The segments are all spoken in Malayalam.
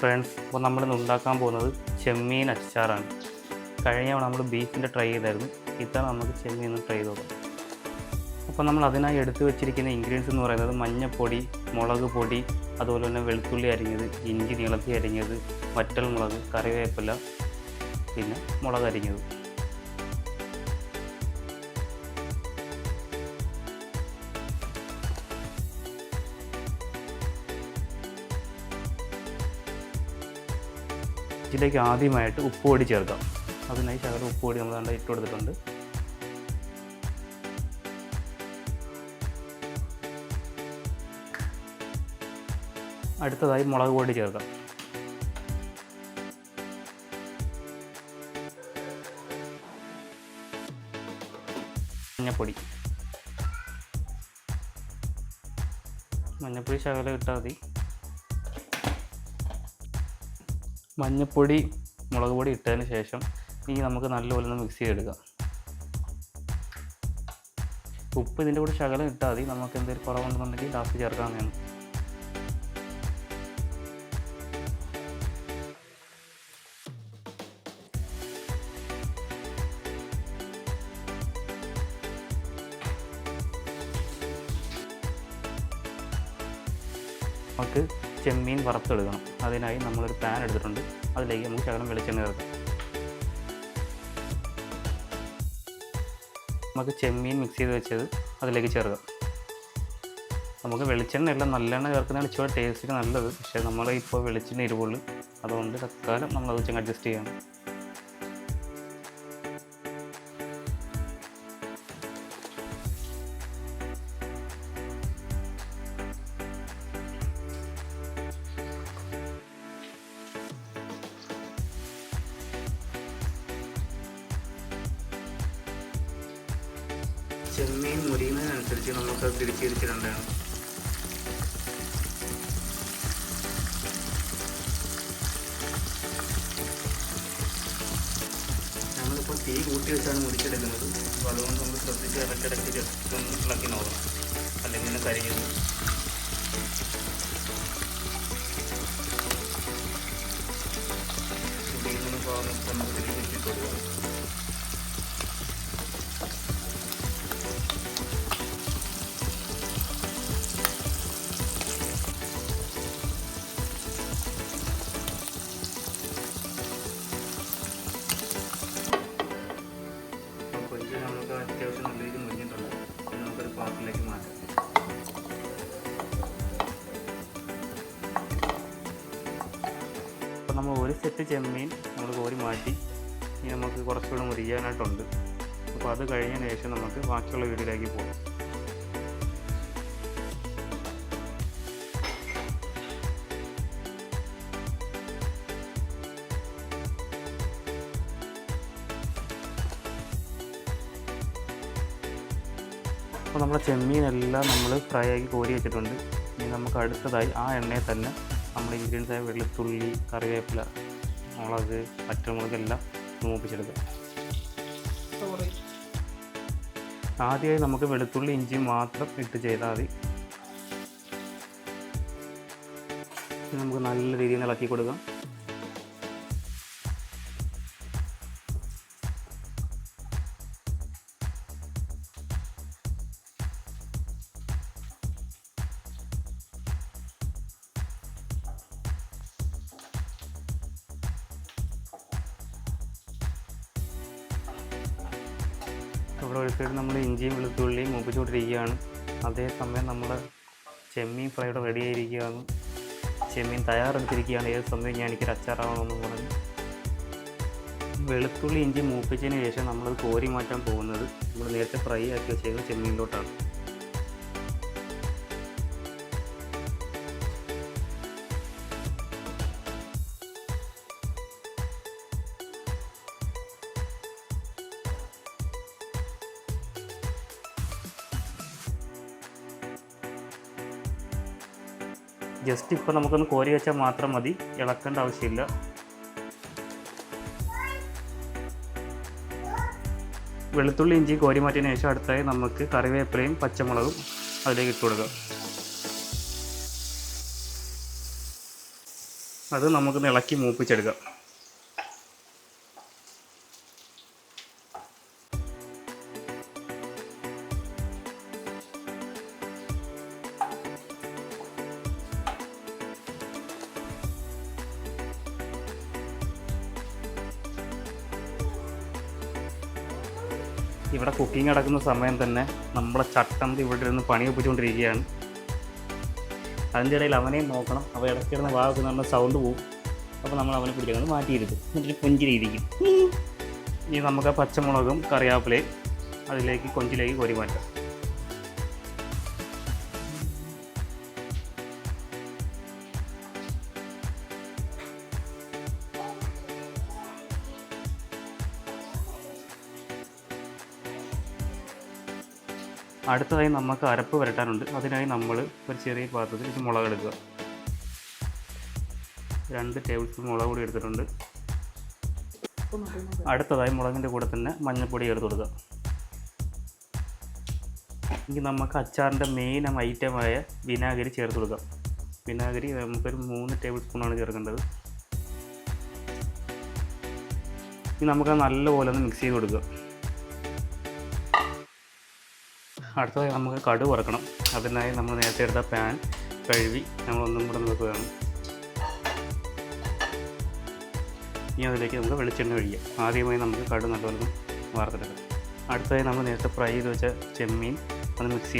ഫ്രണ്ട്സ് ഇപ്പോൾ നമ്മളിന്ന് ഉണ്ടാക്കാൻ പോകുന്നത് ചെമ്മീൻ അച്ചാറാണ്. കഴിഞ്ഞ നമ്മൾ ബീഫിന്റെ ട്രൈ ചെയ്തായിരുന്നു. ഇത്തവണ നമുക്ക് ചെമ്മീൻ ഒന്ന് ട്രൈ ചെയ്ത് അപ്പോൾ നമ്മൾ അതിനായി എടുത്തു വെച്ചിരിക്കുന്ന ഇൻഗ്രീഡിയൻസ് എന്ന് പറയുന്നത് മഞ്ഞൾപ്പൊടി മുളക് പൊടി അതുപോലെ തന്നെ വെളുത്തുള്ളി അരിഞ്ഞത് ഇഞ്ചി നീളത്തി അരിഞ്ഞത് വറ്റൽ മുളക് കറിവേപ്പില പിന്നെ മുളക് അരിഞ്ഞത്. ഇതിലേക്ക് ആദ്യമായിട്ട് ഉപ്പ് പൊടി ചേർക്കാം. അതിനായി ഉപ്പ് പൊടി നമ്മൾ കണ്ട ഇട്ട് കൊടുത്തിട്ടുണ്ട്. അടുത്തതായി മുളക് പൊടി ചേർക്കാം. മഞ്ഞപ്പൊടി. മഞ്ഞപ്പൊടി ശകലം ഇട്ടാൽ മതി. മഞ്ഞപ്പൊടി മുളക് പൊടി ഇട്ടതിന് ശേഷം ഈ നമുക്ക് നല്ലപോലെ ഒന്ന് മിക്സ് ചെയ്തെടുക്കാം. ഉപ്പ് ഇതിന്റെ കൂടെ ശകലം ഇട്ടാൽ മതി. നമുക്ക് എന്തെങ്കിലും കുറവുണ്ടെന്നുണ്ടെങ്കിൽ ലാസ്റ്റ് ചേർക്കാവുന്നതാണ് നമുക്ക് ചെമ്മീൻ വറുത്തെടുക്കണം. അതിനായി നമ്മളൊരു പാൻ എടുത്തിട്ടുണ്ട്. അതിലേക്ക് നമുക്ക് ശകലം വെളിച്ചെണ്ണ ചേർക്കാം. നമുക്ക് ചെമ്മീൻ മിക്സ് ചെയ്ത് വെച്ചത് അതിലേക്ക് ചേർക്കാം. നമുക്ക് വെളിച്ചെണ്ണ എല്ലാം നല്ലെണ്ണ ചേർക്കുന്നതാണ് ഇച്ചിരി ടേസ്റ്റിന് നല്ലത്. പക്ഷേ നമ്മൾ ഇപ്പോൾ വെളിച്ചെണ്ണ ഇരുവുള്ളൂ. അതുകൊണ്ട് തൽക്കാലം നമ്മൾ അത് വെച്ച് അഡ്ജസ്റ്റ് ചെയ്യണം ചെമ്മീൻ മുരിയുന്നതിനനുസരിച്ച് നമുക്ക് തിരിച്ച് തിരിച്ചിടേണ്ടതാണ് നമ്മളിപ്പോൾ തീ കൂട്ടി വെച്ചാണ് മുറിച്ചെടുക്കുന്നത്. അപ്പോൾ അതുകൊണ്ട് നമ്മൾ ശ്രദ്ധിച്ച് ഇടയ്ക്കിടയ്ക്ക് ജസ്റ്റ് ഇളക്കി നോക്കണം. അല്ലെങ്കിൽ കരിയുന്നു നമ്മൾ ഒരു സെറ്റ് ചെമ്മീൻ നമ്മൾ കോരി മാറ്റി. ഇനി നമുക്ക് കുറച്ചുകൂടെ മുരിയാനായിട്ടുണ്ട്. അപ്പോൾ അത് കഴിഞ്ഞ ശേഷം നമുക്ക് ബാക്കിയുള്ള വീട്ടിലേക്ക് പോകും. അപ്പോൾ നമ്മുടെ ചെമ്മീനെല്ലാം നമ്മൾ ഫ്രൈ ആക്കി കോരി വെച്ചിട്ടുണ്ട്. ഇനി നമുക്ക് അടുത്തതായി ആ എണ്ണയിൽ തന്നെ നമ്മൾ ഇൻഗ്രീഡിയൻസ് ആയ വെളുത്തുള്ളി കറിവേപ്പില മുളക് പച്ചമുളക് എല്ലാം മൂപ്പിച്ചെടുക്കാം ആദ്യമായി നമുക്ക് വെളുത്തുള്ളി ഇഞ്ചി മാത്രം ഇട്ട് ചെയ്താൽ മതി. നമുക്ക് നല്ല രീതിയിൽ ഇളക്കി കൊടുക്കാം. ഇവിടെ ഒരു സൈഡ് നമ്മൾ ഇഞ്ചിയും വെളുത്തുള്ളിയും മുപ്പിച്ചുകൊണ്ടിരിക്കുകയാണ്. അതേസമയം നമ്മൾ ചെമ്മീൻ ഫ്രൈഡ് റെഡി ആയിരിക്കുകയാണ്. ചെമ്മീൻ തയ്യാറെടുത്തിരിക്കുകയാണ്. ഏത് സമയം ഞാൻ എനിക്കൊരു അച്ചാറാവണമെന്ന് പറഞ്ഞു. വെളുത്തുള്ളി ഇഞ്ചി മൂപ്പിച്ചതിന് ശേഷം നമ്മളത് കോരി മാറ്റാൻ പോകുന്നത്. നമ്മൾ നേരത്തെ ഫ്രൈ ആക്കി വെച്ചേക്കുന്ന ചെമ്മീനിലോട്ടാണ്. ജസ്റ്റ് ഇപ്പോൾ നമുക്കൊന്ന് കോരി വെച്ചാൽ മാത്രം മതി. ഇളക്കേണ്ട ആവശ്യമില്ല. വെളുത്തുള്ളി ഇഞ്ചി കോരി മാറ്റിയതിന് ശേഷം അടുത്തായി നമുക്ക് കറിവേപ്പിലയും പച്ചമുളകും അതിലേക്ക് ഇട്ട് കൊടുക്കാം. അത് നമുക്കൊന്ന് ഇളക്കി മൂപ്പിച്ചെടുക്കാം. ഇവിടെ കുക്കിംഗ് നടക്കുന്ന സമയം തന്നെ നമ്മളെ ചട്ടന്ത് ഇവിടെ ഇരുന്ന് പണി ഒപ്പിച്ചുകൊണ്ടിരിക്കുകയാണ്. അതിന്റെ ഇടയിൽ അവനെയും നോക്കണം. അപ്പോൾ ഇടയ്ക്കിടന്ന് വാക്ക് നമ്മുടെ സൗണ്ട് പോവും. അപ്പോൾ നമ്മൾ അവനെ പിടിക്കുന്നത് മാറ്റിയിരുത്തും. എന്നിട്ട് പുഞ്ചിരിയിരിക്കും ഇനി നമുക്ക് ആ പച്ചമുളകും കറിവേപ്പിലയും അതിലേക്ക് കൊഞ്ചിലേക്ക് കോരി മാറ്റാം. അടുത്തതായി നമുക്ക് അരപ്പ് വരട്ടാനുണ്ട്. അതിനായി നമ്മൾ ഒരു ചെറിയ പാത്രത്തിൽ ഇത് മുളക് എടുക്കുക. രണ്ട് ടേബിൾ സ്പൂൺ മുളക് പൊടി എടുത്തിട്ടുണ്ട്. അടുത്തതായി മുളകിന്റെ കൂടെ തന്നെ മഞ്ഞൾപ്പൊടി ചേർത്ത് കൊടുക്കുക. ഇനി നമുക്ക് അച്ചാറിന്റെ മെയിൻ ഐറ്റമായ വിനാഗിരി ചേർത്ത് കൊടുക്കാം വിനാഗിരി നമുക്കൊരു മൂന്ന് ടേബിൾ സ്പൂണാണ് ചേർക്കേണ്ടത്. ഇനി നമുക്ക് നല്ലപോലെ ഒന്ന് മിക്സ് ചെയ്ത് കൊടുക്കുക. അടുത്തതായി നമുക്ക് കടു വറക്കണം. അതിനായി നമ്മൾ നേരത്തെ എടുത്ത പാൻ കഴുകി നമ്മൾ ഒന്നും കൂടെ നോക്കുകയാണ്. ഇനി അതിലേക്ക് നമുക്ക് വെളിച്ചെണ്ണ ഒഴിക്കാം. ആദ്യമായി നമുക്ക് കടു നല്ലപോലെ വാർത്തെടുക്കാം അടുത്തതായി നമ്മൾ നേരത്തെ ഫ്രൈ ചെയ്ത് വെച്ച ചെമ്മീൻ അത് മിക്സ്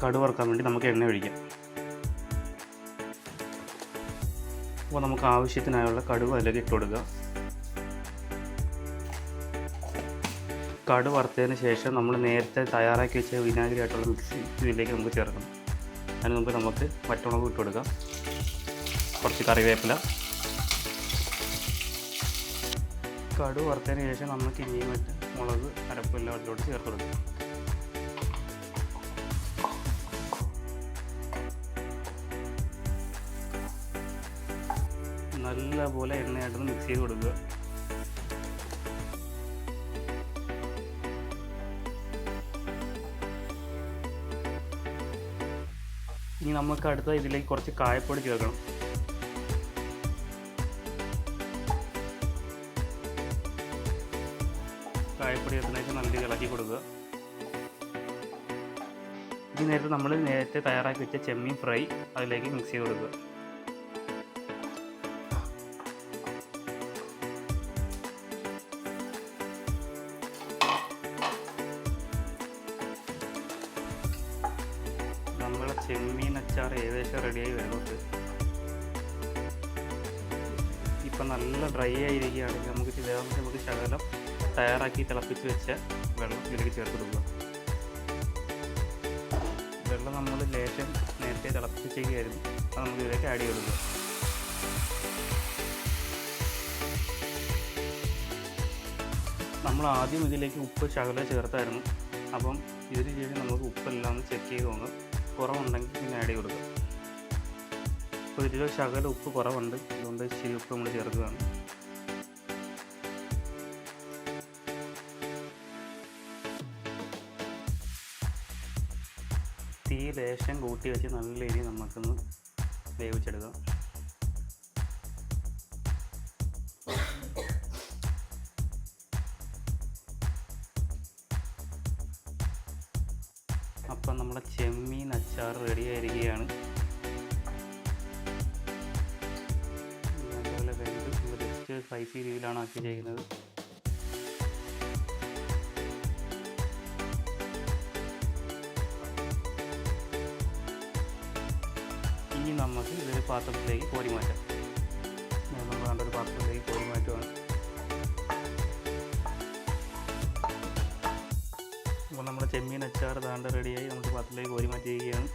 കടു വറുക്കാൻ വേണ്ടി നമുക്ക് എണ്ണ ഒഴിക്കാം. അപ്പോൾ നമുക്ക് ആവശ്യത്തിനായുള്ള കടുവ് അതിലേക്ക് ഇട്ട് കൊടുക്കുക. കടു വറുത്തതിന് ശേഷം നമ്മൾ നേരത്തെ തയ്യാറാക്കി വെച്ച വിനാഗിരി ആയിട്ടുള്ള മിക്സ് ഇതിലേക്ക് നമുക്ക് ചേർക്കണം അതിന് മുമ്പ് നമുക്ക് വറ്റമുളക് ഇട്ട് കൊടുക്കാം. കുറച്ച് കറിവേപ്പില. കടു വറുത്തതിന് ശേഷം നമുക്ക് ഇനിയും മറ്റ് മുളക് അരപ്പെല്ലാം അതിലോട്ട് ചേർത്ത് കൊടുക്കാം. ഇനി നമുക്ക് അടുത്ത ഇതിലേക്ക് കുറച്ച് കായപ്പൊടി ചേർക്കണം. കായപ്പൊടി ചേർത്തതിനേക്ക് നല്ല രീതിയിൽ ഇളക്കി കൊടുക്കുക. ഇനി നേരത്തെ നമ്മൾ നേരത്തെ തയ്യാറാക്കി വെച്ച ചെമ്മീൻ ഫ്രൈ അതിലേക്ക് മിക്സ് ചെയ്ത് കൊടുക്കുക. റെഡിയായി വരുന്നുണ്ട് ഇപ്പം. നല്ല ഡ്രൈ ആയിരിക്കുകയാണെങ്കിൽ നമുക്ക് ഇതേപോലെ നമുക്ക് ശകലം തയ്യാറാക്കി തിളപ്പിച്ച് വെച്ച വെള്ളം ഇതിലേക്ക് ചേർത്ത് കൊടുക്കുക വെള്ളം നമ്മൾ ലേശം നേരത്തെ തിളപ്പിച്ചേക്കായിരുന്നു അത് നമുക്ക് ഇതിലേക്ക് ആഡ് ചെയ്ത് നമ്മൾ ആദ്യം ഇതിലേക്ക് ഉപ്പ് ശകലം ചേർത്തായിരുന്നു. അപ്പം ഇതിന് ശേഷം നമുക്ക് ഉപ്പെല്ലാം ചെക്ക് ചെയ്ത് നോക്കാം. കുറവുണ്ടെങ്കിൽ പിന്നെ ആഡ് ചെയ്ത് കൊടുക്കുക അപ്പോൾ ഇതിൽ ശകല ഉപ്പ് കുറവുണ്ട്. അതുകൊണ്ട് ഇച്ചിരി ഉപ്പ് നമ്മൾ ചേർക്കുകയാണ്. തീ ലേശം കൂട്ടി വെച്ച് നല്ല രീതിയിൽ നമുക്കൊന്ന് വേവിച്ചെടുക്കാം. അപ്പം നമ്മുടെ ചെമ്മീൻ അച്ചാർ റെഡി ആയിരിക്കുകയാണ്. സ്പൈസി രീതിയിലാണ് ആക്കി ചെയ്യുന്നത്. ഇനി നമുക്ക് ഇതൊരു പാത്രത്തിലേക്ക് കോരി മാറ്റാം. നമ്മൾ നല്ലൊരു പാത്രത്തിലേക്ക് കോരി മാറ്റുവാണ്. അപ്പോൾ നമ്മുടെ ചെമ്മീൻ അച്ചാർ ദാണ്ട റെഡിയായി നമുക്ക് പാത്രത്തിലേക്ക് കോരി മാറ്റിയിരിക്കുകയാണ്.